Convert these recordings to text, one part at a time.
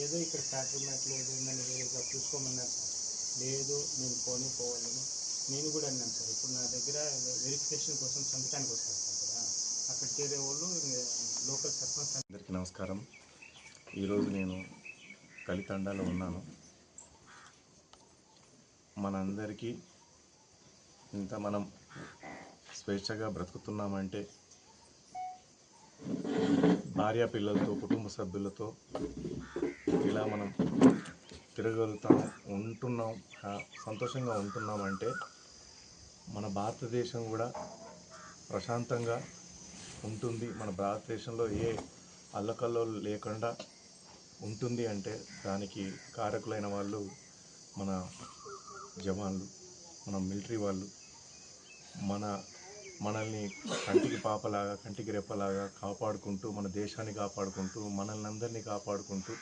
ఏదో ఇక్కడ ఫ్యాక్టరీ మ్యాట్లు ఏదైందని వేరేగా చూసుకోమన్నారు సార్ లేదు నేను పోనీ పోవాలని నేను కూడా అన్నాను సార్ ఇప్పుడు నా దగ్గర వెరిఫికేషన్ కోసం సంతకానికి వస్తారు సార్ కదా. అక్కడ చేరే వాళ్ళు లోకల్ సర్పంచ్ అందరికీ నమస్కారం. ఈరోజు నేను కలితండాలో ఉన్నాను. మనందరికీ ఇంత మనం స్వేచ్ఛగా బ్రతుకుతున్నామంటే భార్య పిల్లలతో కుటుంబ సభ్యులతో ఇలా మనం తిరగలుగుతాం ఉంటున్నాం సంతోషంగా ఉంటున్నామంటే మన భారతదేశం కూడా ప్రశాంతంగా ఉంటుంది. మన భారతదేశంలో ఏ అల్లకల్లో లేకుండా ఉంటుంది అంటే దానికి కారకులైన వాళ్ళు మన జవాన్లు మన మిలిటరీ వాళ్ళు మన మనల్ని కంటికి పాపలాగా కంటికి రెప్పలాగా కాపాడుకుంటూ మన దేశాన్ని కాపాడుకుంటూ మనల్ని అందరినీ కాపాడుకుంటూ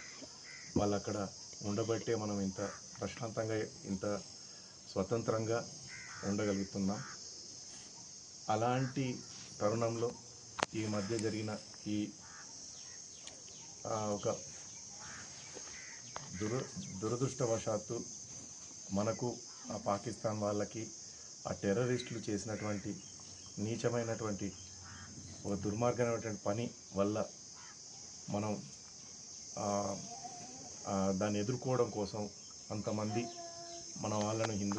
వాళ్ళు అక్కడ ఉండబట్టే మనం ఇంత ప్రశాంతంగా ఇంత స్వతంత్రంగా ఉండగలుగుతున్నాం. అలాంటి తరుణంలో ఈ మధ్య జరిగిన ఈ ఒక దుర దురదృష్టవశాత్తు మనకు ఆ పాకిస్తాన్ వాళ్ళకి ఆ టెర్రరిస్టులు చేసినటువంటి నీచమైనటువంటి ఒక దుర్మార్గమైనటువంటి పని వల్ల మనం దాన్ని ఎదుర్కోవడం కోసం కొంతమంది మన వాళ్ళను హిందూ